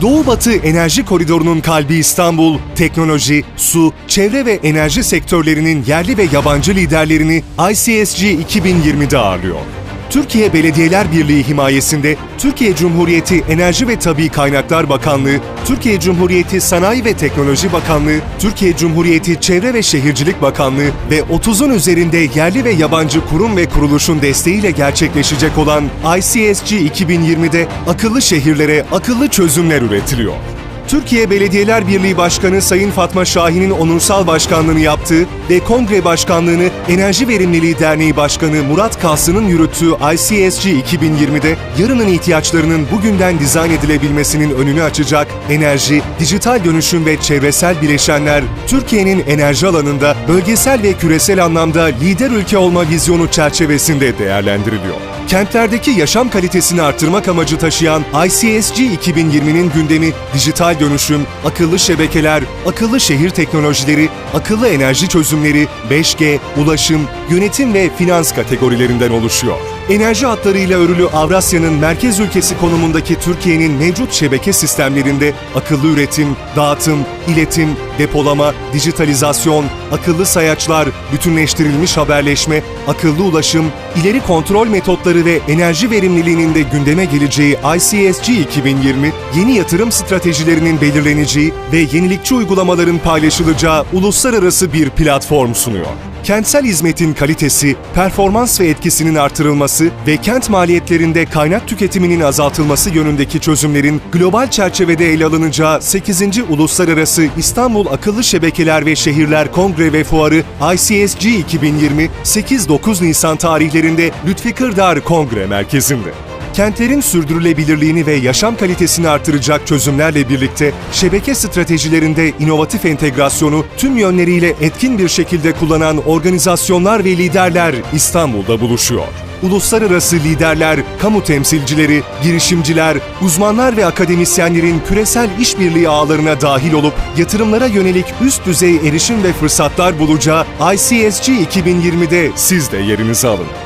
Doğu Batı Enerji Koridoru'nun kalbi İstanbul, teknoloji, su, çevre ve enerji sektörlerinin yerli ve yabancı liderlerini ICSG 2020'de ağırlıyor. Türkiye Belediyeler Birliği himayesinde Türkiye Cumhuriyeti Enerji ve Tabi Kaynaklar Bakanlığı, Türkiye Cumhuriyeti Sanayi ve Teknoloji Bakanlığı, Türkiye Cumhuriyeti Çevre ve Şehircilik Bakanlığı ve 30'un üzerinde yerli ve yabancı kurum ve kuruluşun desteğiyle gerçekleşecek olan ICSG 2020'de akıllı şehirlere akıllı çözümler üretiliyor. Türkiye Belediyeler Birliği Başkanı Sayın Fatma Şahin'in onursal başkanlığını yaptığı ve kongre başkanlığını Enerji Verimliliği Derneği Başkanı Murat Kalsın'ın yürüttüğü ICSG 2020'de yarının ihtiyaçlarının bugünden dizayn edilebilmesinin önünü açacak enerji, dijital dönüşüm ve çevresel bileşenler Türkiye'nin enerji alanında bölgesel ve küresel anlamda lider ülke olma vizyonu çerçevesinde değerlendiriliyor. Kentlerdeki yaşam kalitesini artırmak amacı taşıyan ICSG 2020'nin gündemi dijital dönüşüm, akıllı şebekeler, akıllı şehir teknolojileri, akıllı enerji çözümleri, 5G, ulaşım, yönetim ve finans kategorilerinden oluşuyor. Enerji hatlarıyla örülü Avrasya'nın merkez ülkesi konumundaki Türkiye'nin mevcut şebeke sistemlerinde akıllı üretim, dağıtım, iletim, depolama, dijitalizasyon, akıllı sayaçlar, bütünleştirilmiş haberleşme, akıllı ulaşım, ileri kontrol metotları ve enerji verimliliğinin de gündeme geleceği ICSG 2020, yeni yatırım stratejilerinin belirleneceği ve yenilikçi uygulamaların paylaşılacağı uluslararası bir platform sunuyor. Kentsel hizmetin kalitesi, performans ve etkisinin artırılması ve kent maliyetlerinde kaynak tüketiminin azaltılması yönündeki çözümlerin global çerçevede ele alınacağı 8. Uluslararası İstanbul Akıllı Şebekeler ve Şehirler Kongre ve Fuarı ICSG 2020 8-9 Nisan tarihlerinde Lütfi Kırdar Kongre Merkezi'nde. Kentlerin sürdürülebilirliğini ve yaşam kalitesini artıracak çözümlerle birlikte şebeke stratejilerinde inovatif entegrasyonu tüm yönleriyle etkin bir şekilde kullanan organizasyonlar ve liderler İstanbul'da buluşuyor. Uluslararası liderler, kamu temsilcileri, girişimciler, uzmanlar ve akademisyenlerin küresel işbirliği ağlarına dahil olup yatırımlara yönelik üst düzey erişim ve fırsatlar bulacağı ICSG 2020'de siz de yerinizi alın.